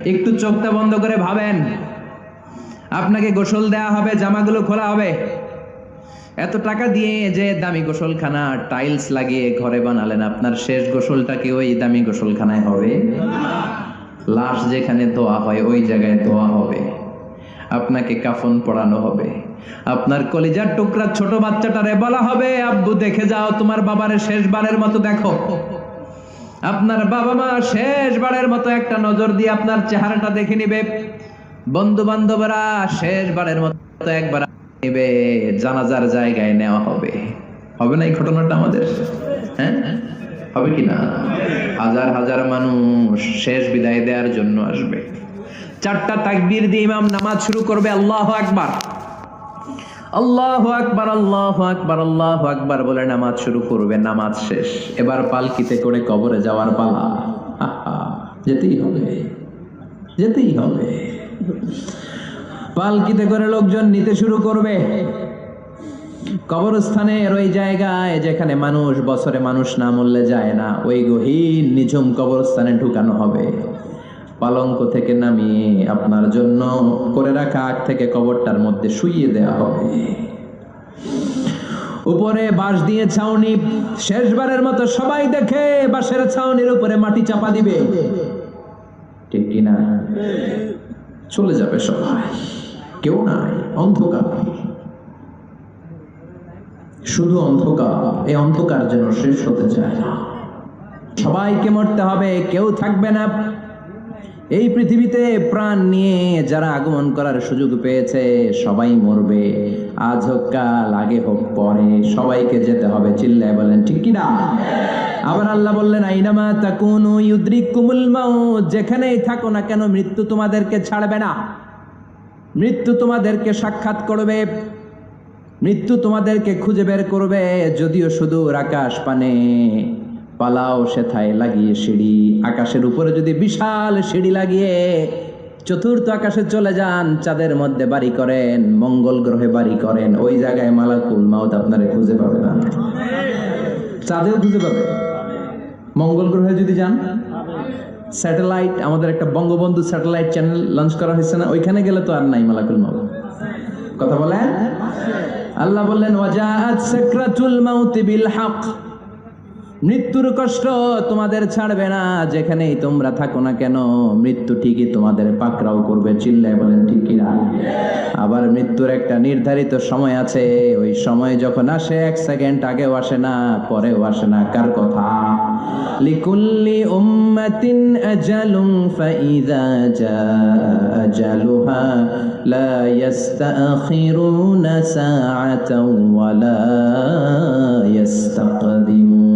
একটু চোখটা বন্ধ করে ভাবেন। আপনাকে গোসল দেয়া হবে, জামাগুলো খোলা হবে। এত টাকা দিয়ে যে দামি গোসলখানা, টাইলস লাগিয়ে ঘরে বানালেন, আপনার শেষ গোসলটা কি ওই দামি গোসলখানায় হবে? লাশ যেখানে ধোয়া হয়, ওই জায়গায় ধোয়া হবে। আপনাকে কাফন পড়ানো হবে। আপনার কলিজার টুকরা ছোট বাচ্চাটারে বলা হবে, আব্বু, দেখে যাও, তোমার বাবারে শেষবারের মতো দেখো। আপনার বাবা মা শেষবারের মতো একটা নজর দিয়ে আপনার চেহারাটা দেখে নিবে। বন্ধু বান্ধবরা শেষবারের মতো একবার নিবে, জানাজার জায়গায় নেওয়া হবে। হবে না এই ঘটনাটা আমাদের? হ্যাঁ? হবে কি না? হাজার হাজার মানুষ শেষ বিদায় দেওয়ার জন্য আসবে। চারটা তাকবীর দিয়ে ইমাম নামাজ শুরু করবে, আল্লাহ আকবার। আল্লাহ আকবার আল্লাহ আকবার আল্লাহ আকবার বলে নামাজ শুরু করবে, নামাজ শেষ। এবার পালকিতে করে কবরে যাওয়ার পালা। যেতেই হবে যেতেই হবে। পালকিতে করে লোকজন নিতে শুরু করবে। কবরস্থানের ওই জায়গায় যেখানে মানুষ, বছরে মানুষ না মরলে যায় না, ওই গহীন, নিঝুম কবরস্থানে ঢুকানো হবে। পালঙ্ক থেকে নামিয়ে আপনার জন্য করে রাখা আগ থেকে কবরটার মধ্যে শুইয়ে দেওয়া হবে। উপরে বাঁশ দিয়ে ছাউনি, শেষবারের মতো সবাই দেখে বাঁশের ছাউনির উপরে মাটি চাপা দিবে। ঠিক কিনা চলে যাবে সবাই। কেউ নাই, অন্ধকার শুধু অন্ধকার এই অন্ধকার যেন শেষ হতে চায় না। সবাইকে মরতে হবে, কেউ থাকবে না। এই পৃথিবীতে প্রাণ নিয়ে যারা আগমন করার সুযোগ পেয়েছে, সবাই মরবে। আজ হোক কাল, আগে হোক পরে, সবাইকে যেতে হবে, চিল্লায় বলেন, ঠিক কি না আবার আল্লাহ বললেন, আইনামা তাকুনু ইউদ্রিকুমুল মাউত যেখানেই থাকো না কেন, মৃত্যু তোমাদেরকে ছাড়বে না। মৃত্যু তোমাদেরকে সাক্ষাৎ করবে, মৃত্যু তোমাদেরকে খুঁজে বের করবে, যদিও শুধু আকাশ পানে। পালাও সেথায় লাগিয়ে সিঁড়ি। আকাশের উপরে যদি বিশাল সিঁড়ি লাগিয়ে চতুর্থ আকাশে চলে যান, চাঁদের মধ্যে বাড়ি করেন, মঙ্গল গ্রহে বাড়ি করেন, ওই জায়গায় মালাকুল মাউত আপনারে খুঁজে পাবে না। চাঁদেও খুঁজে পাবে। মঙ্গল গ্রহে যদি যান, স্যাটেলাইট, আমাদের একটা বঙ্গবন্ধু স্যাটেলাইট চ্যানেল লঞ্চ করা হয়েছে না, ওইখানে গেলে তো আর নাই মালাকুল মাউত। কথা বলেন? আল্লাহ বললেন, ওয়াজাআত সাকরাতুল মাউতি বিল হক। মৃত্যুর কষ্ট তোমাদের ছাড়বে না, যেখানেই তোমরা থাকো না কেন, মৃত্যু ঠিকই তোমাদের পাকড়াও করবে, চিল্লায় বলেন ঠিকই না আবার মৃত্যুর একটা নির্ধারিত সময় আছে, ওই সময় যখন আসে, এক সেকেন্ড আগেও আসে না, পরেও আসে না, কার কথা? লিকুল্লি উম্মাতিন আজালুম ফাইদা জা আজালুহা লা ইয়াস্তাখিরুনা সাআতাও ওয়ালা ইয়াস্তাকদিমুন।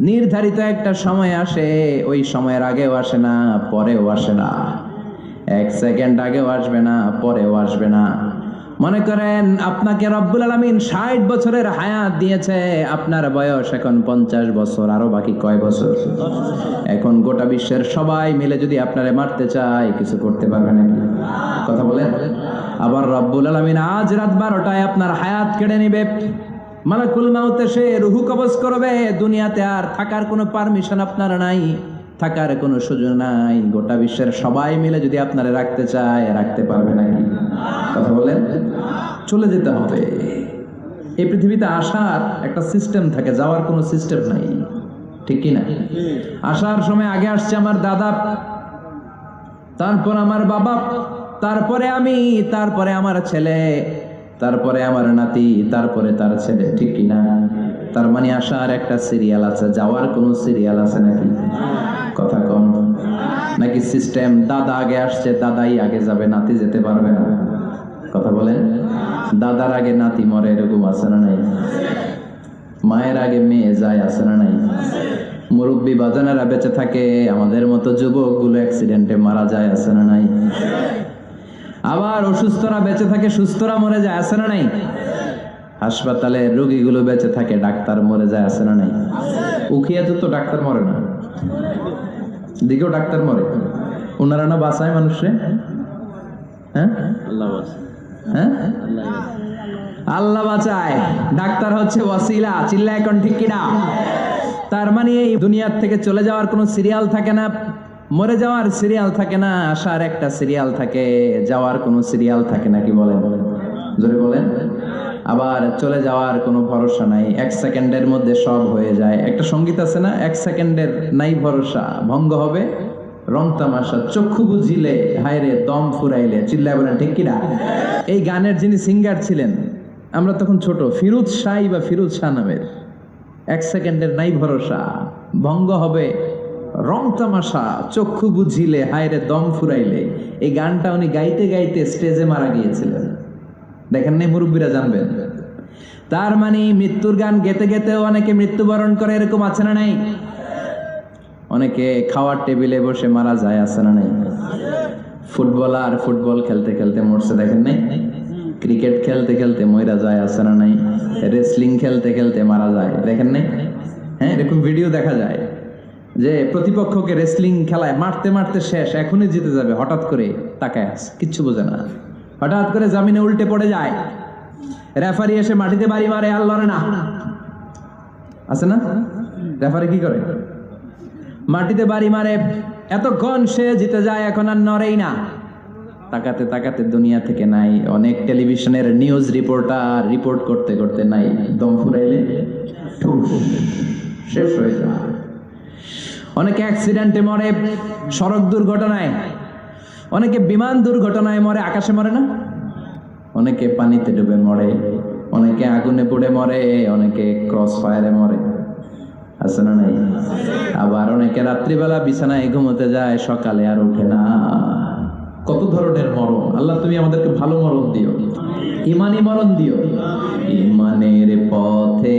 নির্ধারিত একটা সময় আসে, ওই সময়ের আগেও আসে না, পরেও আসে না। এক সেকেন্ড আগেও আসবে না, পরেও আসবে না। মনে করেন, আপনাকে রব্বুল আলমিন ষাট বছরের হায়াত দিয়েছে, আপনার বয়স এখন পঞ্চাশ বছর, আরও বাকি কয় বছর? এখন গোটা বিশ্বের সবাই মিলে যদি আপনারে মারতে চায়, কিছু করতে পারবে নাকি? কথা বলেন। আবার রব্বুল আলমিন আজ রাত বারোটায় আপনার হায়াত কেড়ে নিবে। মালাকুল মাউতে সে রুহু কবজ করবে, দুনিয়াতে আর থাকার কোনো পারমিশন আপনার নাই, থাকার কোনো সুযোগ নাই। গোটা বিশ্বের সবাই মিলে যদি আপনারা রাখতে চায়, রাখতে পারবে নাকি কথা বলেন? চলে যেতে হবে। এই পৃথিবীতে আসার একটা সিস্টেম থাকে, যাওয়ার কোনো সিস্টেম নাই। ঠিক কি না আসার সময় আগে আসছে আমার দাদা, তারপর আমার বাবা, তারপরে আমি, তারপরে আমার ছেলে। তারপরে আমার নাতি, তারপরে তার ছেলে, ঠিক কি না তার মানে আসার একটা সিরিয়াল আছে, যাওয়ার কোনো সিরিয়াল আছে নাকি? কথা কম নাকি সিস্টেম দাদা আগে আসছে, দাদাই আগে যাবে, নাতি যেতে পারবে না? কথা বলেন। দাদার আগে নাতি মরে, এরকম আছে না নাই? মায়ের আগে মেয়ে যায়, আছে না নাই? মুরব্বী বাজানেরা বেঁচে থাকে, আমাদের মতো যুবকগুলো অ্যাক্সিডেন্টে মারা যায়, আছে না নাই? আবার অসুস্থরা বেঁচে থাকে সুস্থরা মরে যায় আছে না নাই? হাসপাতালে রোগীগুলো বেঁচে থাকে ডাক্তার মরে যায় আছে না নাই? উখিয়াতে তো ডাক্তার মরে না। দিকেও ডাক্তার মরে। ওনারা না বাঁচায় মানুষে হ্যাঁ? আল্লাহ হ্যাঁ? আল্লাহ বাঁচায়। ডাক্তার হচ্ছে ওয়াসিলা চিল্লা এখন ঠিক কিনা? তার মানে এই দুনিয়ার থেকে চলে যাওয়ার কোনো সিরিয়াল থাকে না? মরে যাওয়ার সিরিয়াল থাকে না, আসার একটা সিরিয়াল থাকে, যাওয়ার কোনো সিরিয়াল থাকে না কি বলেন? জোরে বলেন। আবার চলে যাওয়ার কোনো ভরসা নাই, এক সেকেন্ডের মধ্যে সব হয়ে যায়। একটা সংগীত আছে না, এক সেকেন্ডের নাই ভরসা, ভঙ্গ হবে, রং তামাশা, চক্ষু বুঝিলে, হায়রে দম ফুরাইলে, চিল্লায় বলেন, ঠিক কিনা? এই গানের যিনি সিঙ্গার ছিলেন, আমরা তখন ছোট, ফিরুজ শাহ বা ফিরুজ শাহ নামের, এক সেকেন্ডের নাই ভরসা, ভঙ্গ হবে রং তামাশা, চক্ষু বুঝিলে, হায়রে দম ফুরাইলে, এই গানটা উনি গাইতে গাইতে স্টেজে মারা গিয়েছিলেন। দেখেন নাই মুরব্বীরা জানবেন। তার মানে মৃত্যুর গান গেতে গেতে অনেকে মৃত্যুবরণ করে, এরকম আছে না নাই? অনেকে খাওয়ার টেবিলে বসে মারা যায়, আছে না নাই? ফুটবলার ফুটবল খেলতে খেলতে মরছে, দেখেন নাই? ক্রিকেট খেলতে খেলতে মইরা যায়, আছে না নাই? রেসলিং খেলতে খেলতে মারা যায়, দেখেন নাই? হ্যাঁ এরকম ভিডিও দেখা যায়। যে প্রতিপক্ষকে রেসলিং খেলায় মারতে মারতে শেষ, এখনই জিতে যাবে, হঠাৎ করে তাকায় আছে, কিচ্ছু বোঝে না। হঠাৎ করে জামিনে উল্টে পড়ে যায়। রেফারি এসে মাটিতে বাড়ি মারে, আর লড়ে না। আছে না? রেফারি কি করে? মাটিতে বাড়ি মারে, এতক্ষণ সে জিতে যায়, এখন আর নড়েই না। তাকাতে তাকাতে দুনিয়া থেকে নাই, অনেক টেলিভিশনের নিউজ রিপোর্টার রিপোর্ট করতে করতে নাই, দম ফুরাইলে শেষ হয়ে যায়। অনেকে অ্যাক্সিডেন্টে মরে, সড়ক দুর্ঘটনায়। অনেকে বিমান দুর্ঘটনায় মরে, আকাশে মরে না? অনেকে পানিতে ডুবে মরে, অনেকে আগুনে পুড়ে মরে, অনেকে ক্রস ফায়ারে মরে। আছে না নাই? আবার অনেকে রাত্রিবেলা বিছানায় ঘুমোতে যায়, সকালে আর ওঠে না। কত ধরনের মরণ? আল্লাহ তুমি আমাদেরকে ভালো মরণ দিও। ইমানি মরণ দিও। ইমানের পথে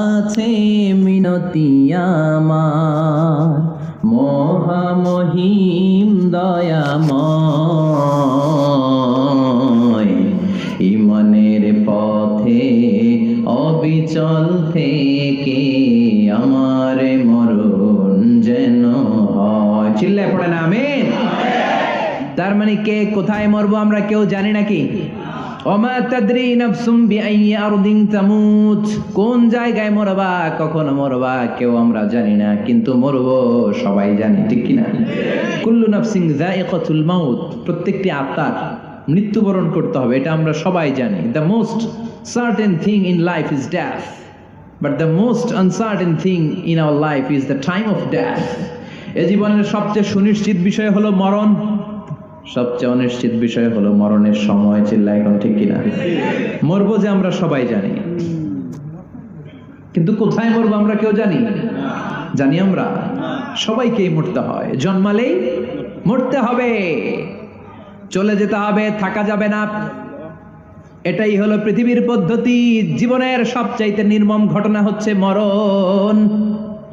মিনতি আমার মহামহিম দয়াময়। ইমনের পথে অবিচল থেকে আমার মরণ যেন হয়। চিল্লায় পড়ে না আমিন। তার মানে কে কোথায় মরবো আমরা কেউ জানি নাকি কোন জায়গায় মরবা, কখন মরবা, কেউ আমরা জানি না, কিন্তু মরবো, সবাই জানি, ঠিক কি না কুল্লু নাফসিন মাউত, প্রত্যেকটি আত্মার মৃত্যুবরণ করতে হবে, এটা আমরা সবাই জানি। The most certain thing in life is death but the most uncertain thing in our life is the time of death এ জীবনের সবচেয়ে সুনিশ্চিত বিষয় হলো মরণ। সবচেয়ে অনিশ্চিত বিষয় হলো মরণের সময় চিল্লা এখন ঠিক কিনা? মরবো যে আমরা সবাই জানি। কিন্তু কোথায় মরবো আমরা কেউ জানি? জানি আমরা। সবাইকেই মরতে হয়। জন্মালেই মরতে হবে। চলে যেতে হবে, থাকা যাবে না। এটাই হলো পৃথিবীর পদ্ধতি। জীবনের সবচাইতে নির্মম ঘটনা হচ্ছে মরণ।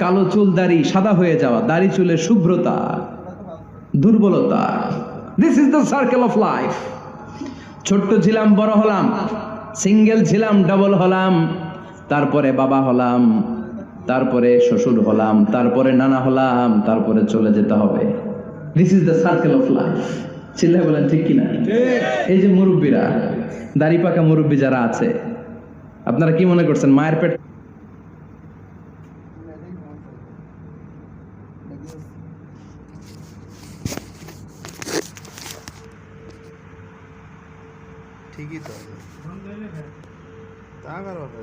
কালো চুল দাড়ি সাদা হয়ে যাওয়া দাড়ি চুলের শুভ্রতা দুর্বলতা। This is the circle of life ছোট্ট ছিলাম বড় হলাম সিঙ্গেল ছিলাম ডাবল হলাম তারপরে বাবা হলাম তারপরে শ্বশুর হলাম তারপরে নানা হলাম তারপরে চলে যেতে হবে। This is the circle of life চিল্লায় বলেন ঠিক কিনা? এই যে মুরব্বীরা দাড়ি পাকা মুরব্বী যারা আছে আপনারা কি মনে করছেন মায়ের পেট ঠিকই তো তা কার কথা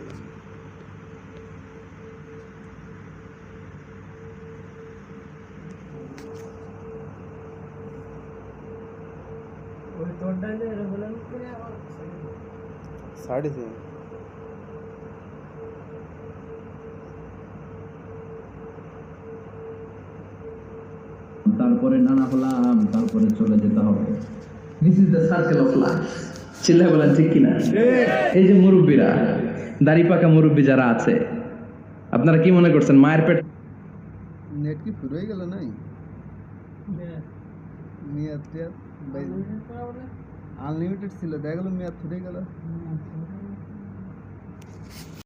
সাড়ে তিন তারপরে নানা হলাম তারপরে চলে যেতে হবে। This is the circle of life চিল্লা বলেন, ঠিক কিনা? এই যে মুরব্বীরা, দাড়ি পাকা মুরব্বী যারা আছে, আপনারা কি মনে করছেন, মায়ের পেট? নেট কি পুরো হয়ে গেল নাই? মেয়াদ আনলিমিটেড ছিল, দেখা গেল মেয়াদ ফুরে গেল।